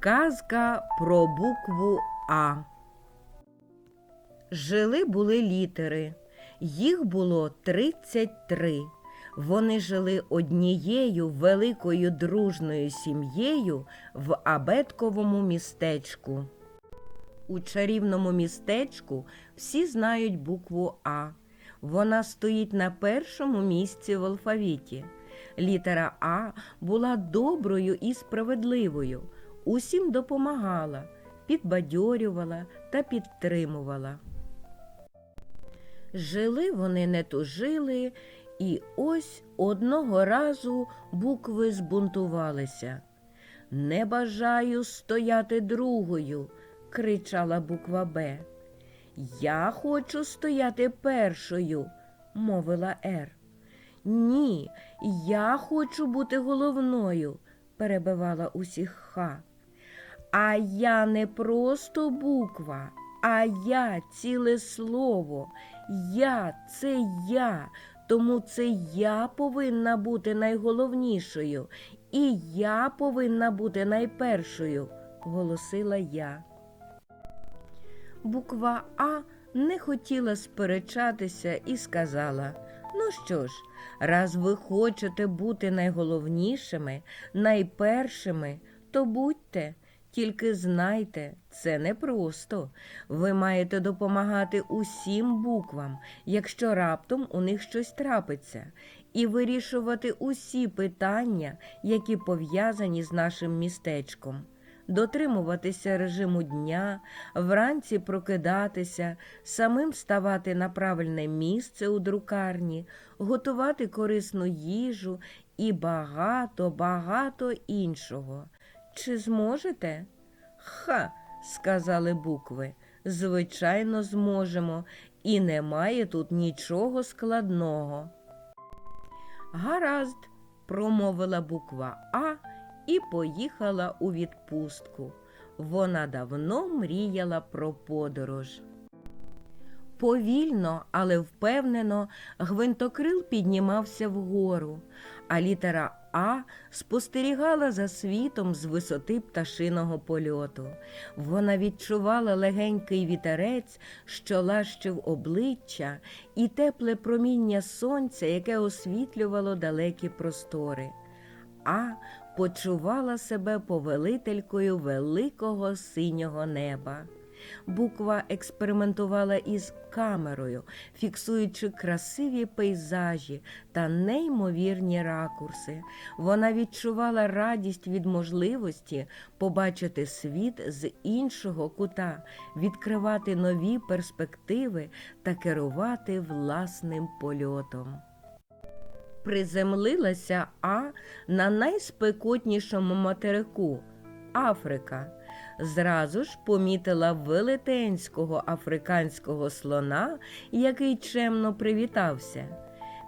Казка про букву А. Жили були літери. Їх було 33. Вони жили однією великою дружною сім'єю в абетковому містечку. У чарівному містечку всі знають букву А. Вона стоїть на першому місці в алфавіті. Літера А була доброю і справедливою, усім допомагала, підбадьорювала та підтримувала. Жили вони не тужили, і ось одного разу букви збунтувалися. Не бажаю стояти другою, кричала буква Б. Я хочу стояти першою, мовила Р. Ні, я хочу бути головною, перебивала усіх Х. А я не просто буква, а я ціле слово. Я це я, тому це я повинна бути найголовнішою, і я повинна бути найпершою, голосила я. Буква А не хотіла сперечатися і сказала: Ну що ж, раз ви хочете бути найголовнішими, найпершими, то будьте. Тільки знайте, це непросто. Ви маєте допомагати усім буквам, якщо раптом у них щось трапиться, і вирішувати усі питання, які пов'язані з нашим містечком. Дотримуватися режиму дня, вранці прокидатися, самим ставати на правильне місце у друкарні, готувати корисну їжу і багато, багато іншого. Чи зможете? Ха, сказали букви. Звичайно, зможемо, і немає тут нічого складного. Гаразд, промовила буква А і поїхала у відпустку. Вона давно мріяла про подорож. Повільно, але впевнено, гвинтокрил піднімався вгору, а літера А спостерігала за світом з висоти пташиного польоту. Вона відчувала легенький вітерець, що лащив обличчя, і тепле проміння сонця, яке освітлювало далекі простори. А почувала себе повелителькою великого синього неба. Буква експериментувала із камерою, фіксуючи красиві пейзажі та неймовірні ракурси. Вона відчувала радість від можливості побачити світ з іншого кута, відкривати нові перспективи та керувати власним польотом. Приземлилася А на найспекотнішому материку Африка зразу ж помітила велетенського африканського слона, який чемно привітався.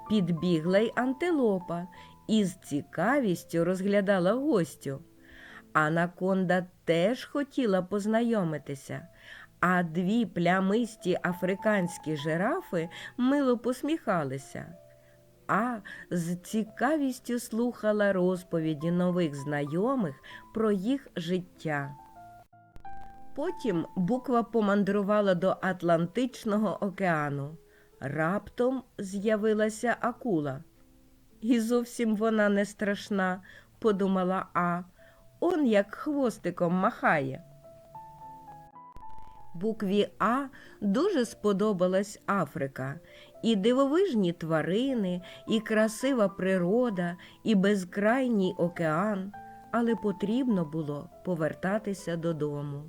Підбігла й антилопа і з цікавістю розглядала гостю. Анаконда теж хотіла познайомитися, а дві плямисті африканські жирафи мило посміхалися. А з цікавістю слухала розповіді нових знайомих про їх життя. Потім буква помандрувала до Атлантичного океану. Раптом з'явилася акула. І зовсім вона не страшна, подумала А. Он як хвостиком махає. Букві А дуже сподобалась Африка, і дивовижні тварини, і красива природа, і безкрайній океан, але потрібно було повертатися додому.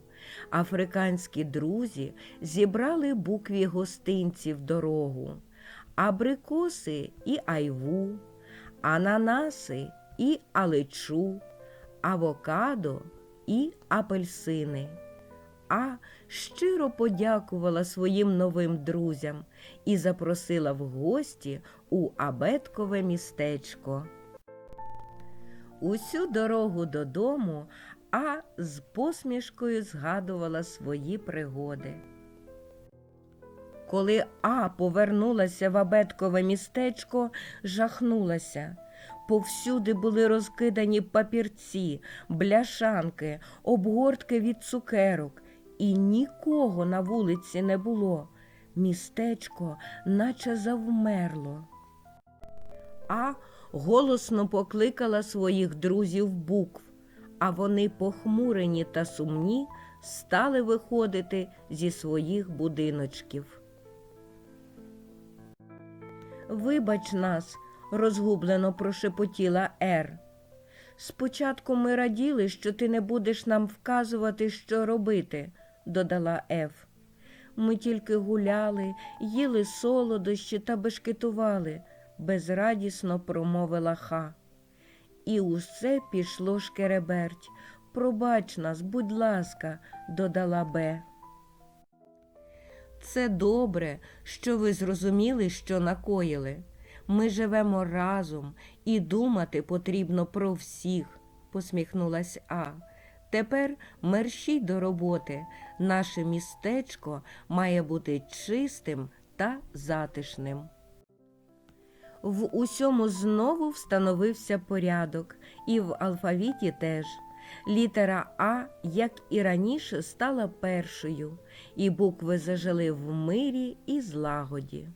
Африканські друзі зібрали букві гостинці в дорогу, абрикоси і айву, ананаси і алечу, авокадо і апельсини. А щиро подякувала своїм новим друзям і запросила в гості у абеткове містечко. Усю дорогу додому А з посмішкою згадувала свої пригоди. Коли А повернулася в абеткове містечко, жахнулася. Повсюди були розкидані папірці, бляшанки, обгортки від цукерок, і нікого на вулиці не було. Містечко наче завмерло. А голосно покликала своїх друзів букв, а вони, похмурені та сумні, стали виходити зі своїх будиночків. Вибач нас, розгублено прошепотіла Ер. Спочатку ми раділи, що ти не будеш нам вказувати, що робити, додала Еф. Ми тільки гуляли, їли солодощі та бешкетували, безрадісно промовила ха. І усе пішло шкереберть. Пробач нас, будь ласка, додала Б. Це добре, що ви зрозуміли, що накоїли. Ми живемо разом і думати потрібно про всіх, посміхнулась А. Тепер мерщій до роботи. Наше містечко має бути чистим та затишним. В усьому знову встановився порядок, і в алфавіті теж. Літера А, як і раніше, стала першою, і букви зажили в мирі і злагоді.